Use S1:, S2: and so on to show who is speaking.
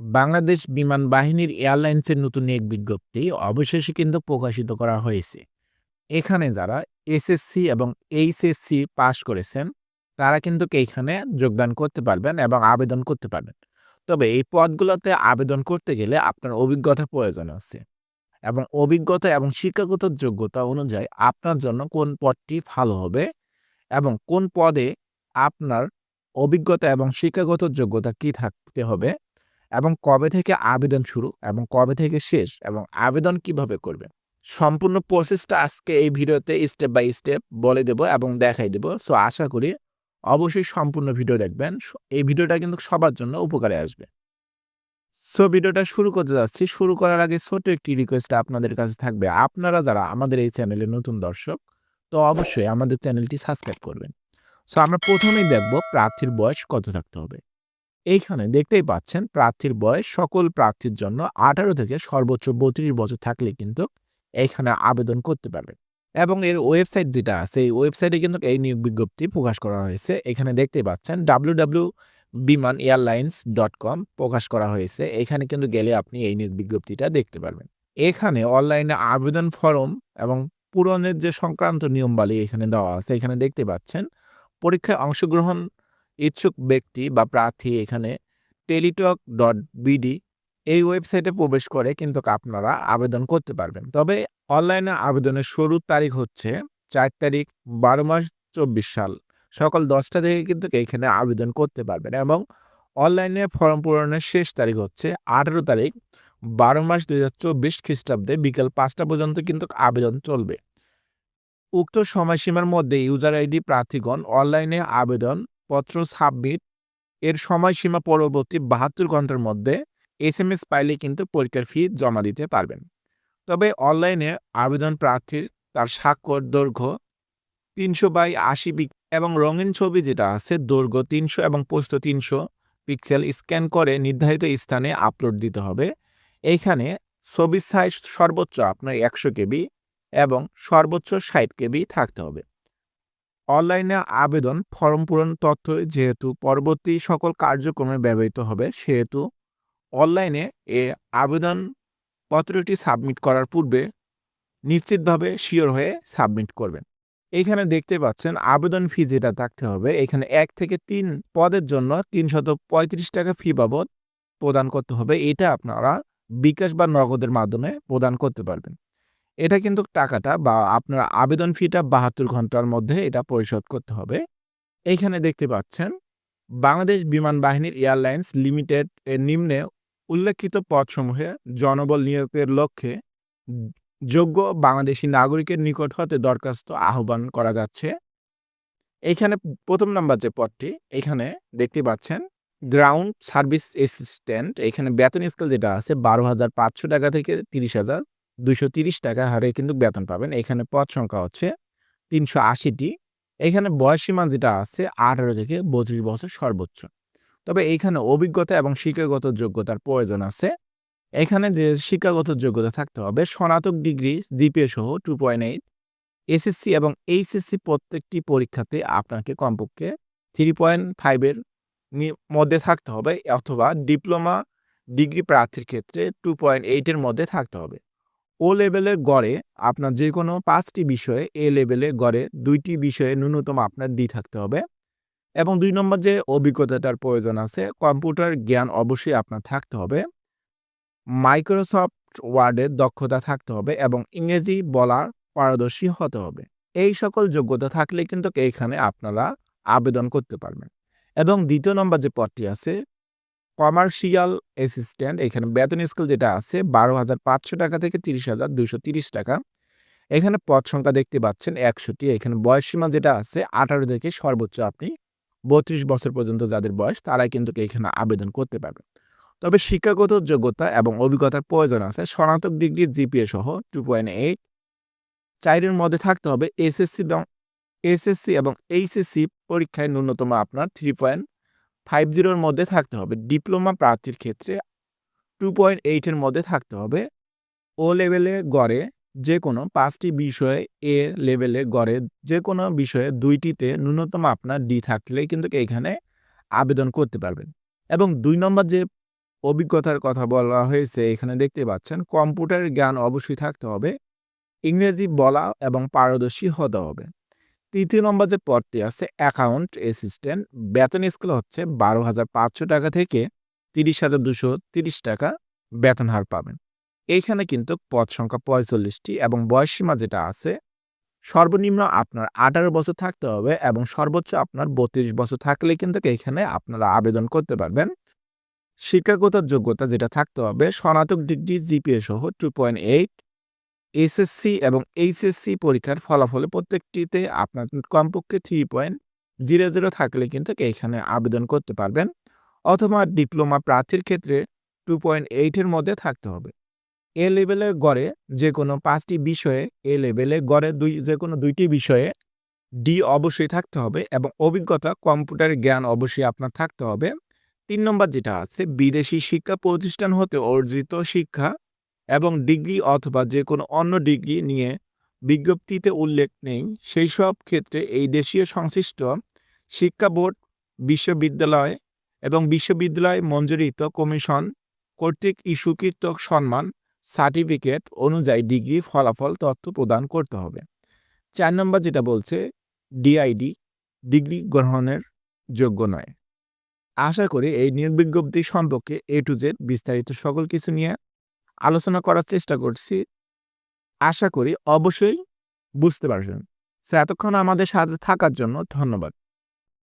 S1: বাংলাদেশ বিমান বাহিনীর এয়ারলাইন্সের নতুন এক বিজ্ঞপ্তি অবশেষে কিন্তু প্রকাশিত করা হয়েছে। এখানে যারা এসএসসি এবং এইচএসসি পাশ করেছেন, তারা কিন্তু এইখানে যোগদান করতে পারবেন এবং আবেদন করতে পারবেন। তবে এই পদগুলোতে আবেদন করতে গেলে আপনার অভিজ্ঞতা প্রয়োজন আছে এবং অভিজ্ঞতা এবং শিক্ষাগত যোগ্যতা অনুযায়ী আপনার জন্য কোন পদটি ভালো হবে এবং কোন পদে আপনার অভিজ্ঞতা এবং শিক্ষাগত যোগ্যতা কি থাকতে হবে এবং কবে থেকে আবেদন শুরু এবং কবে থেকে শেষ এবং আবেদন কীভাবে করবে? সম্পূর্ণ প্রসেসটা আজকে এই ভিডিওতে স্টেপ বাই স্টেপ বলে দেব এবং দেখাই দেব। সো আশা করি অবশ্যই সম্পূর্ণ ভিডিও দেখবেন। এই ভিডিওটা কিন্তু সবার জন্য উপকারে আসবে। সো ভিডিওটা শুরু করতে যাচ্ছি। শুরু করার আগে ছোট একটি রিকোয়েস্ট আপনাদের কাছে থাকবে। আপনারা যারা আমাদের এই চ্যানেলে নতুন দর্শক, তো অবশ্যই আমাদের চ্যানেলটি সাবস্ক্রাইব করবেন। সো আমরা প্রথমেই দেখব প্রার্থীর বয়স কত থাকতে হবে। এইখানে দেখতেই পাচ্ছেন প্রার্থীর বয়স সকল প্রার্থীর জন্য আঠারো থেকে সর্বোচ্চ বত্রিশ বছর থাকলে কিন্তু এইখানে আবেদন করতে পারবেন। এবং এর ওয়েবসাইট যেটা আছে, এই ওয়েবসাইটে কিন্তু এই নিয়োগ বিজ্ঞপ্তি প্রকাশ করা হয়েছে। এখানে দেখতে পাচ্ছেন W W Biman airlines dot com প্রকাশ করা হয়েছে। এখানে কিন্তু গেলে আপনি এই নিয়োগ বিজ্ঞপ্তিটা দেখতে পারবেন। এখানে অনলাইনে আবেদন ফর্ম এবং পূরণের যে সংক্রান্ত নিয়মবালী এখানে দেওয়া আছে, এখানে দেখতে পাচ্ছেন পরীক্ষায় অংশগ্রহণ ইচ্ছুক ব্যক্তি বা প্রার্থী এখানে টেলিটক ডট বিডি এই ওয়েবসাইটে প্রবেশ করে কিন্তু আপনারা আবেদন করতে পারবেন। তবে অনলাইনে আবেদনের শুরুর তারিখ হচ্ছে চার তারিখ বারো মাস চব্বিশ সাল। সকাল দশটা থেকে কিন্তু এখানে আবেদন করতে পারবেন এবং অনলাইনে ফর্ম পূরণের শেষ তারিখ হচ্ছে আঠেরো তারিখ বারো মাস দুই হাজার চব্বিশ খ্রিস্টাব্দে বিকেল পাঁচটা পর্যন্ত কিন্তু আবেদন চলবে। উক্ত সময়সীমার মধ্যে ইউজার আইডি প্রার্থীগণ অনলাইনে আবেদন পত্র সাবমিট এর সময়সীমা পরবর্তী বাহাত্তর ঘণ্টার মধ্যে এস এম এস পাইলে কিন্তু পরীক্ষার ফি জমা দিতে পারবেন। তবে অনলাইনে আবেদন প্রার্থীর তার স্বাক্ষর, দৈর্ঘ্য তিনশো বাই আশি পিক এবং রঙিন ছবি যেটা আছে, দৈর্ঘ্য তিনশো এবং পোস্ত তিনশো পিক্সেল স্ক্যান করে নির্ধারিত স্থানে আপলোড দিতে হবে। এইখানে ছবির সাইজ সর্বোচ্চ আপনার একশো কেবি এবং সর্বোচ্চ ষাট কেবি থাকতে হবে। অনলাইনে আবেদন, ফর্ম পূরণ তথ্য যেহেতু পরবর্তী সকল কার্যক্রমে ব্যবহৃত হবে, সেহেতু অনলাইনে এ আবেদন পত্রটি সাবমিট করার পূর্বে নিশ্চিতভাবে শিওর হয়ে সাবমিট করবেন। এইখানে দেখতে পাচ্ছেন আবেদন ফি যেটা থাকতে হবে, এখানে এক থেকে তিন পদের জন্য তিনশত পঁয়ত্রিশ টাকা ফি বাবদ প্রদান করতে হবে, এটা আপনারা বিকাশ বা নগদের মাধ্যমে প্রদান করতে পারবেন। এটা কিন্তু টাকাটা বা আপনার আবেদন ফিটা বাহাত্তর ঘণ্টার মধ্যে এটা পরিশোধ করতে হবে। এইখানে দেখতে পাচ্ছেন, বাংলাদেশ বিমান বাহিনীর এয়ারলাইন্স লিমিটেড এর নিম্নে উল্লেখিত পদসমূহে জনবল নিয়োগের লক্ষ্যে যোগ্য বাংলাদেশি নাগরিকের নিকট হতে দরখাস্ত আহ্বান করা যাচ্ছে। এখানে প্রথম নাম্বার যে পদটি এখানে দেখতে পাচ্ছেন, গ্রাউন্ড সার্ভিস অ্যাসিস্ট্যান্ট এখানে বেতন স্কেল যেটা আছে বারো হাজার পাঁচশো টাকা থেকে তিরিশ হাজার। তিরিশ টাকা হারে কিন্তু বেতন পাবেন। এখানে পদ সংখ্যা হচ্ছে তিনশো আশিটি। এখানে বয়সীমা যেটা আছে আঠারো থেকে বত্রিশ বছর সর্বোচ্চ। তবে এইখানে অভিজ্ঞতা এবং শিক্ষাগত যোগ্যতার প্রয়োজন আছে। এখানে যে শিক্ষাগত যোগ্যতা থাকতে হবে, স্নাতক ডিগ্রি জিপিএ সহ টু পয়েন্ট এইট, এসএসসি এবং এইচএসসি প্রত্যেকটি পরীক্ষাতে আপনাকে কমপক্ষে থ্রি পয়েন্ট ফাইভের মধ্যে থাকতে হবে অথবা ডিপ্লোমা ডিগ্রি প্রার্থীর ক্ষেত্রে টু পয়েন্ট এইটের মধ্যে থাকতে হবে। ও লেভেলের গড়ে আপনার যে কোনো পাঁচটি বিষয়ে এ লেভেলে গড়ে দুইটি বিষয়ে ন্যূনতম আপনার ডি থাকতে হবে। এবং দুই নম্বর যে অভিজ্ঞতাটার প্রয়োজন আছে, কম্পিউটার জ্ঞান অবশ্যই আপনার থাকতে হবে। মাইক্রোসফট ওয়ার্ডের দক্ষতা থাকতে হবে এবং ইংরেজি বলার পারদর্শী হতে হবে। এই সকল যোগ্যতা থাকলে কিন্তু এইখানে আপনারা আবেদন করতে পারবেন। এবং দ্বিতীয় নম্বর যে পদটি আছে কমার্শিয়াল অ্যাসিস্ট্যান্ট, এখানে বেতন স্কেল যেটা আছে বারো হাজার পাঁচশো টাকা থেকে তিরিশ হাজার দুশো তিরিশ টাকা। এখানে পদ সংখ্যা দেখতে পাচ্ছেন একশোটি এখানে বয়সসীমা যেটা আছে আঠারো থেকে সর্বোচ্চ আপনি বত্রিশ বছর পর্যন্ত যাদের বয়স তারাই কিন্তু এখানে আবেদন করতে পারবেন। তবে শিক্ষাগত যোগ্যতা এবং অভিজ্ঞতার প্রয়োজন আছে, স্নাতক ডিগ্রি জিপিএ সহ টু পয়েন্ট এইট। চাইরের মধ্যে থাকতে হবে এসএসসি এবং এসএসসি এবং এইচএসসি পরীক্ষায় ন্যূনতম আপনার থ্রি পয়েন্ট ফাইভ জিরোর মধ্যে থাকতে হবে। ডিপ্লোমা প্রার্থীর ক্ষেত্রে টু পয়েন্ট এইটের মধ্যে থাকতে হবে। ও লেভেলে গড়ে যে কোনো পাঁচটি বিষয়ে এ লেভেলে গড়ে যে কোনো বিষয়ে দুইটিতে ন্যূনতম আপনার ডি থাকলে কিন্তু এখানে আবেদন করতে পারবেন। এবং দুই নম্বর যে অভিজ্ঞতার কথা বলা হয়েছে, এখানে দেখতে পাচ্ছেন কম্পিউটারের জ্ঞান অবশ্যই থাকতে হবে, ইংরেজি বলা এবং পারদর্শী হতে হবে। তৃতীয় নম্বর যে পদটি আছে অ্যাকাউন্ট অ্যাসিস্ট্যান্ট বেতন স্কেল হচ্ছে বারো হাজার পাঁচশো টাকা থেকে তিরিশ হাজার দুশো তিরিশ টাকা বেতন হার পাবেন। এইখানে কিন্তু পদ সংখ্যা পঁয়তাল্লিশটি এবং বয়সসীমা যেটা আছে, সর্বনিম্ন আপনার আঠারো বছর থাকতে হবে এবং সর্বোচ্চ আপনার বত্রিশ বছর থাকলে কিন্তু এখানে আপনারা আবেদন করতে পারবেন। শিক্ষাগত যোগ্যতা যেটা থাকতে হবে, স্নাতক ডিগ্রি, জিপিএ সহ টু পয়েন্ট এইট এসএসসি এবং এইচএসসি পরীক্ষার ফলাফলে প্রত্যেকটিতে আপনার কমপক্ষে থ্রি পয়েন্ট জিরো জিরো থাকলে কিন্তু এখানে আবেদন করতে পারবেন অথবা ডিপ্লোমা প্রার্থীর ক্ষেত্রে টু পয়েন্ট এইটের মধ্যে থাকতে হবে। এ লেভেলের গড়ে যে কোনো পাঁচটি বিষয়ে এ লেভেলে গড়ে দুই, যে কোনো দুইটি বিষয়ে ডি অবশ্যই থাকতে হবে এবং অভিজ্ঞতা কম্পিউটার জ্ঞান অবশ্যই আপনার থাকতে হবে। তিন নম্বর যেটা আছে, বিদেশি শিক্ষা প্রতিষ্ঠান হতে অর্জিত শিক্ষা এবং ডিগ্রি অথবা যে কোনো অন্য ডিগ্রি নিয়ে বিজ্ঞপ্তিতে উল্লেখ নেই, সেই সব ক্ষেত্রে এই দেশীয় সংশ্লিষ্ট শিক্ষা বোর্ড, বিশ্ববিদ্যালয় এবং বিশ্ববিদ্যালয় মঞ্জুরিত কমিশন কর্তৃক ইস্যুকৃত সম্মান সার্টিফিকেট অনুযায়ী ডিগ্রি ফলাফল তথ্য প্রদান করতে হবে। চার নম্বর যেটা বলছে, ডিআইডি ডিগ্রি গ্রহণের যোগ্য নয়। আশা করি এই নিয়োগ বিজ্ঞপ্তি সম্পর্কে এ টু জেড বিস্তারিত সকল কিছু নিয়ে আলোচনা করার চেষ্টা করছি। আশা করি অবশ্যই বুঝতে পারছেন স্যার, এতক্ষণ আমাদের সাথে থাকার জন্য ধন্যবাদ।